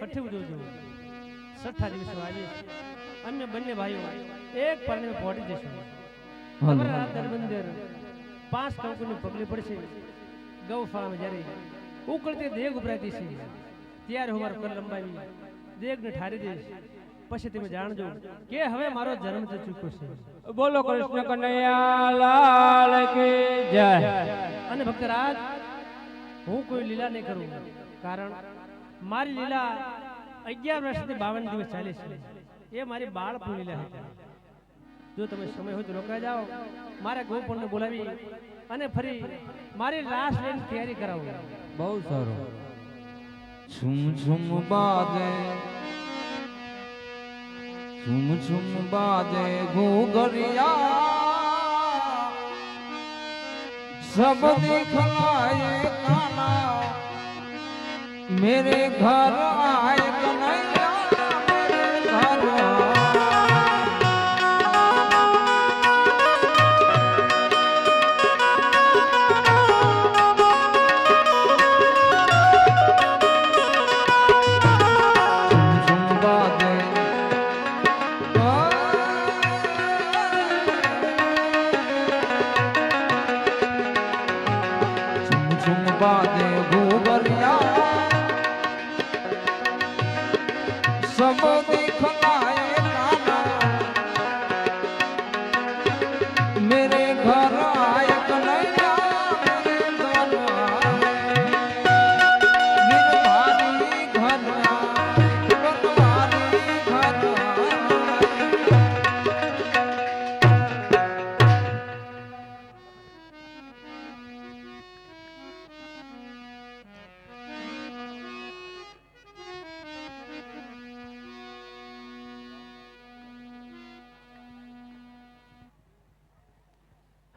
એની ઉજવજો છઠ્ઠા દિવસે આજે અમે બંને ભાઈઓ એક પરણે પહોંચી જશું. તમારા દરબંદર પાંચ કંકુની પગલી પડશે. ગૌશાળામાં જ્યારે ઉકળતી દેગ ઉભરાતી છે ત્યારે હું મારો કર લંબાવી દેગને ઠારી દઈશ. પછી તમે જાણજો કે હવે મારો જન્મ તો ચૂક્યો છે. બોલો કૃષ્ણ કનૈયા લાલ કી જય. અને ભક્તરાજ હું કોઈ લીલા નહીં કરું. કારણ મારી લીલા અગિયાર વર્ષથી બાવન દિવસ ચાલે છે. એ મારી બાળપણ લીલા હતી. જો તમે સમય હોય તો રોકાઈ જાઓ. મારા ગોપણને બોલાવી અને ફરી મારી લાશ લઈને તૈયારી કરાવો. બહુ સારું. છુમ છુમ બાજે. છુમ છુમ બાજે ઘોઘરિયા સબ દેખલાય કાના. मेरे घर आए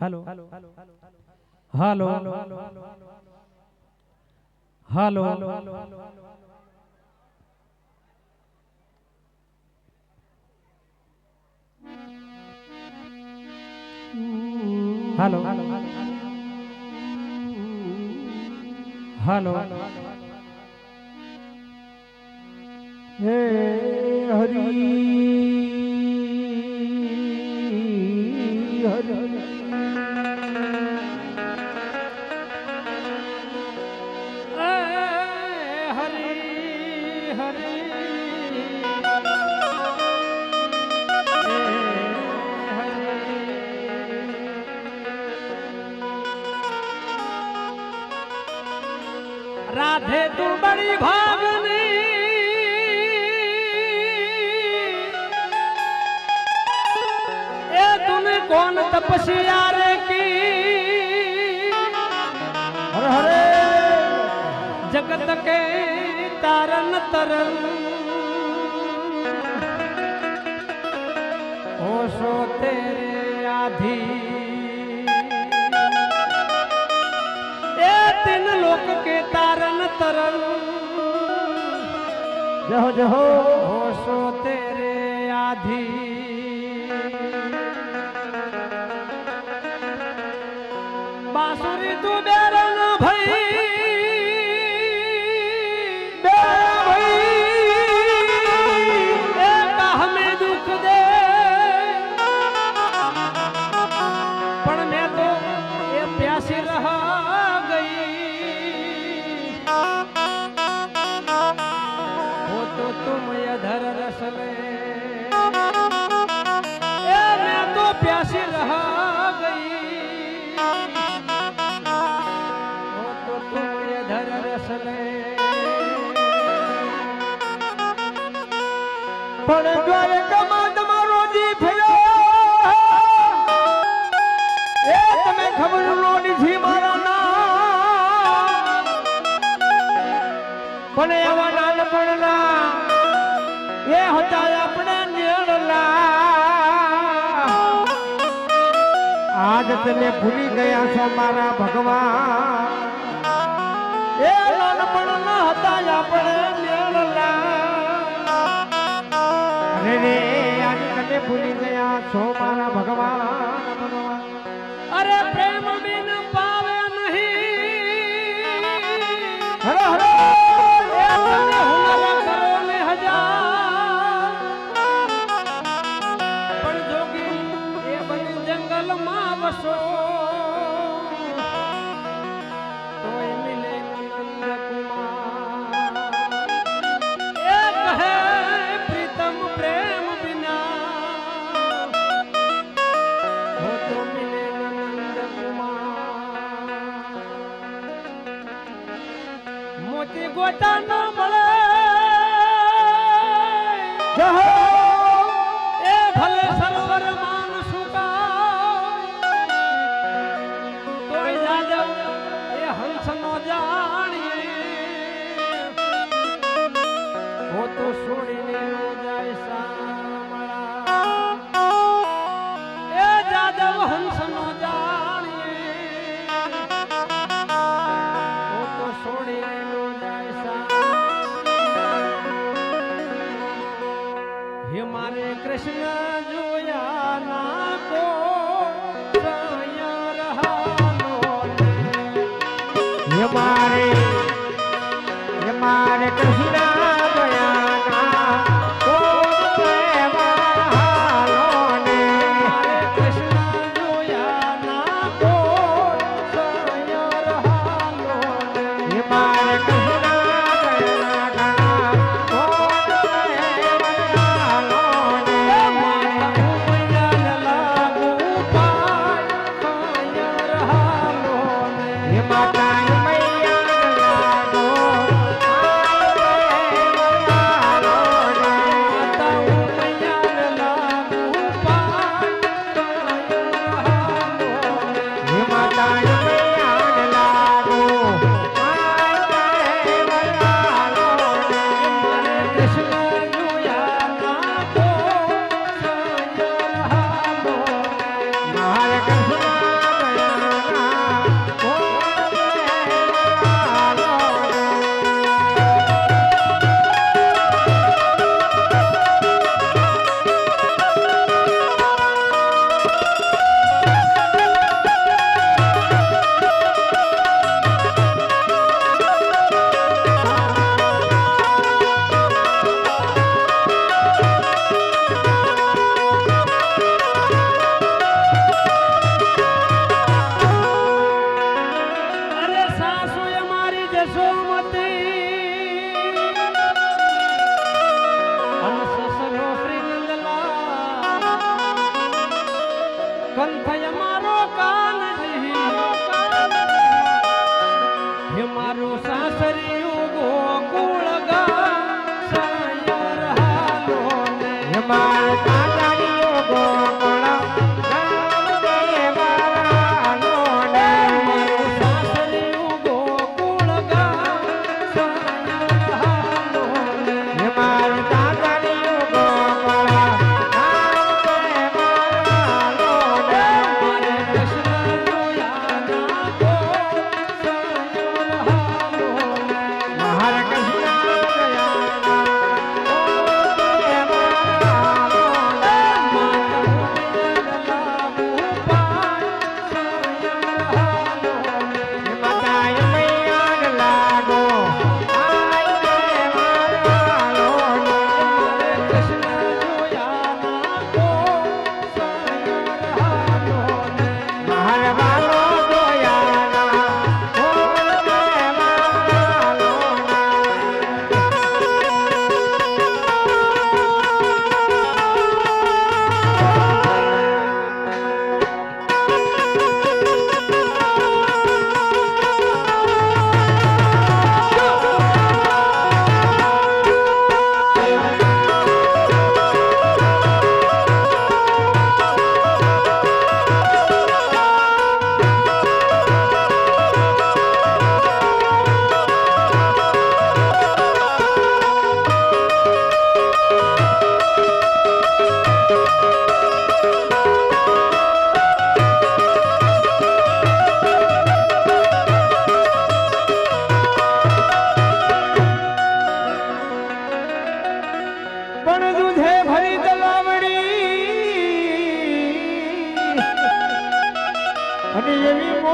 હાલો. હાલો. હાલો. હાલો. હાલો. હાલો. હે હરી રાધે તું બડી ભાગની એ તુમે કોણ તપસ્યા રે કી હરે હરે જગત કે તારન તરલ હોશો તેરે આધી. એ તિન લોક કે તારન તરલ જહો જહો હોશો તેરે આધી. બાસુરી તું બે પણ દ્વારકામાં તમારો એ તમે ખબર નો નીધી મારા નામ. પણ એવા નાનપણના એ હતા આપણે નિયળના આજ તમે ભૂલી ગયા છો મારા ભગવાન. એ નાનપણના હતા આપણે રે આજ કને ભૂલી ગયા છો મારા ભગવાન. અરે પ્રેમ બિન પાવે નહીં. હરો હરો જંગલમાં વસો.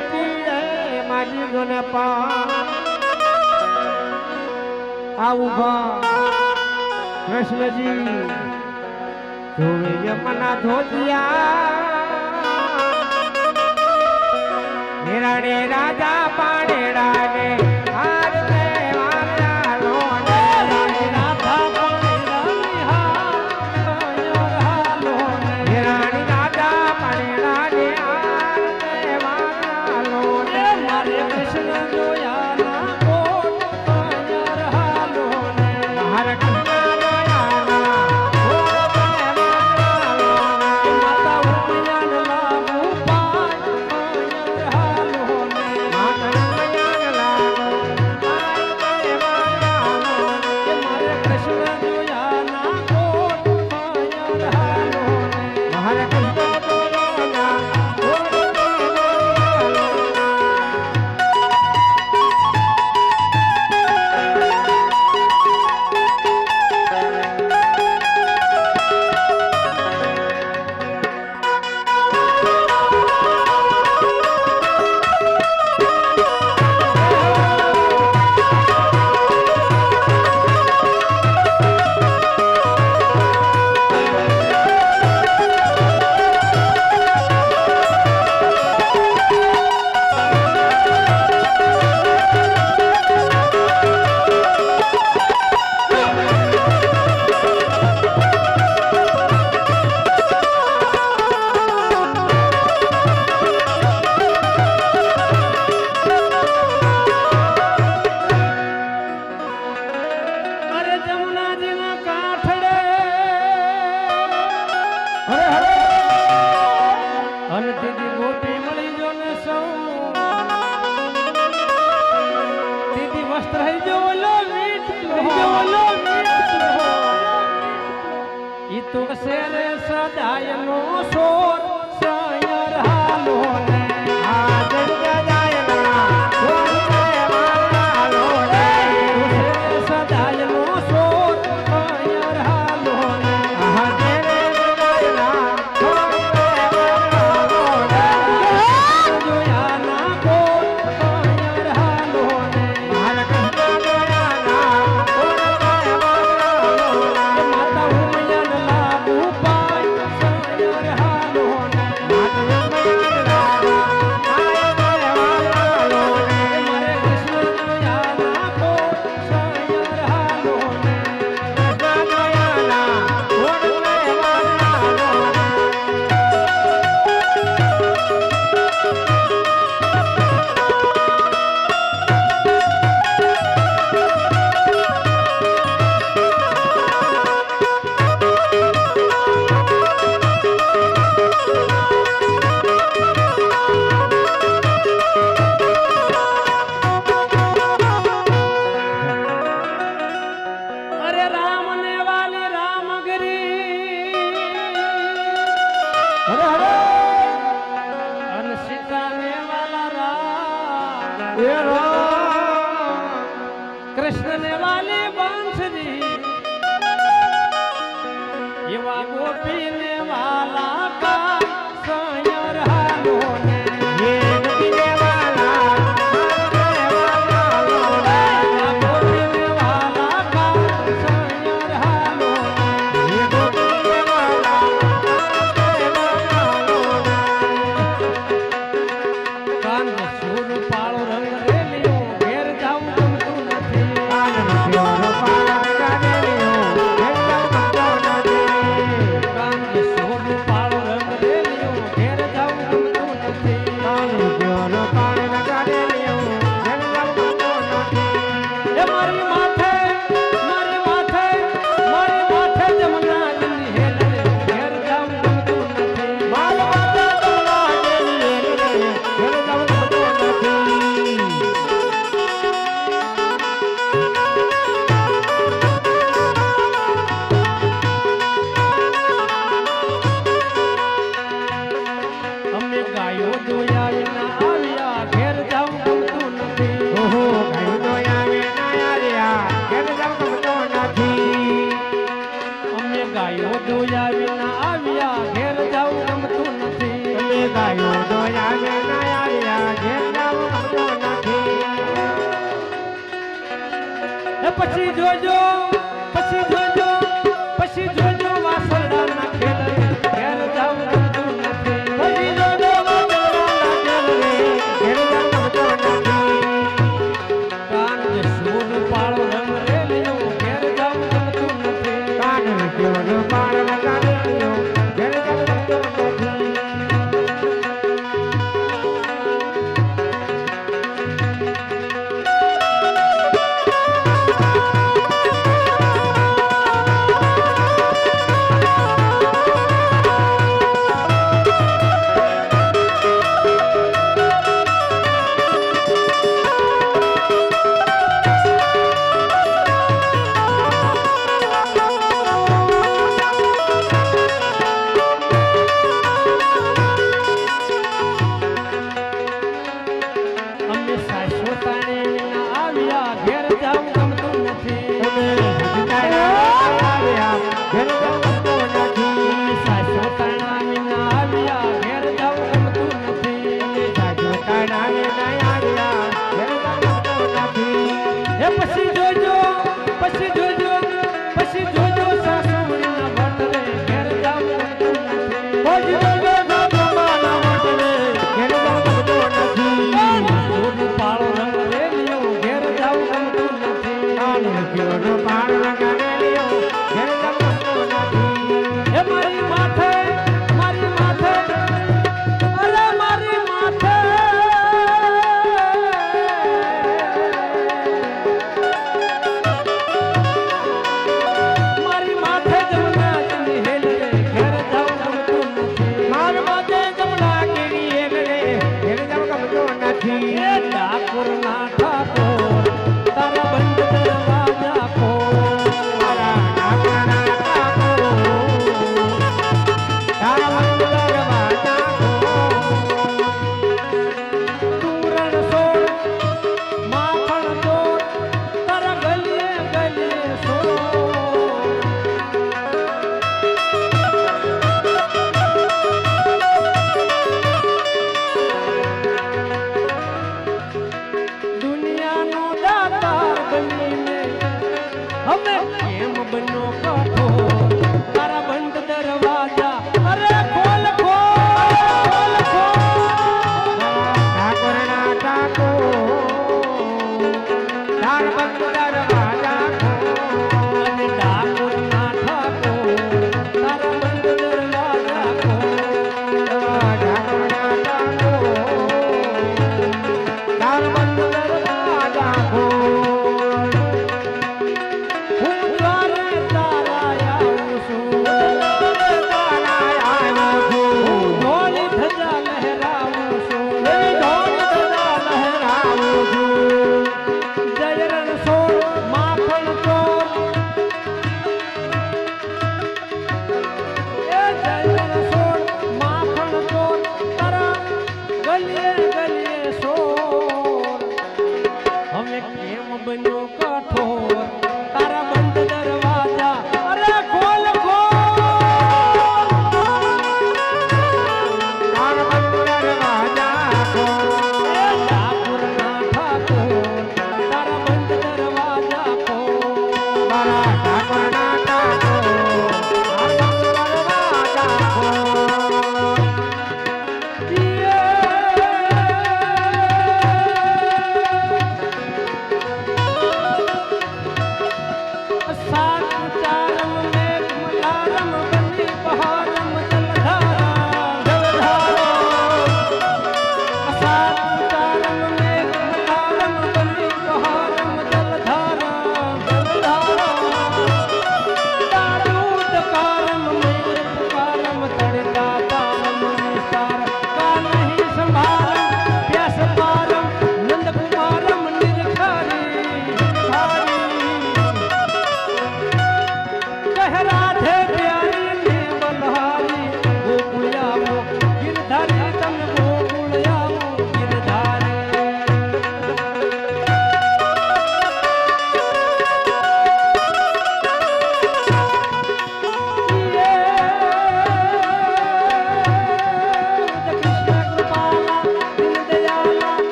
પીએ મારી જોને પા. આ ઊભા. કૃષ્ણજી જોવે યમના ધોતિયા. રાજા પાડેડા American. શેર સદાય નો સોર સયર હાલો ને હવે કેમ બનો કાઢો તારા બંધ દરવાજા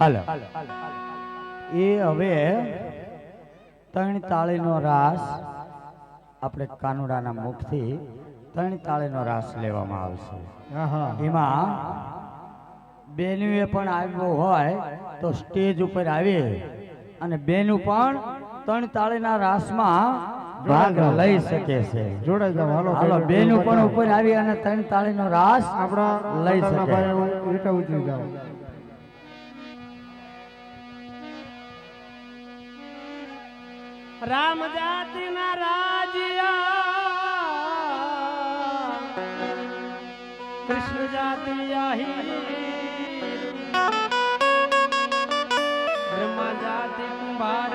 હાલો. એ હવે ત્રણ તાળીનો રાસ આપણે કાનુડાના મુખથી ત્રણ તાળીનો રાસ લેવામાં આવશે. એમાં બેનુએ પણ આવ્યો હોય તો સ્ટેજ ઉપર આવી અને બેનું પણ ત્રણ તાળીના રાસમાં ભાગ લઈ શકે છે. હાલો હાલો બેનું પણ ઉપર આવી અને ત્રણ તાળીનો રાસ આપણા લઈ લઈ શકે. રામ જાતિ ના રાજ્યા. કૃષ્ણ જાતિ બ્રહ્મા જાતિ કુંભાર.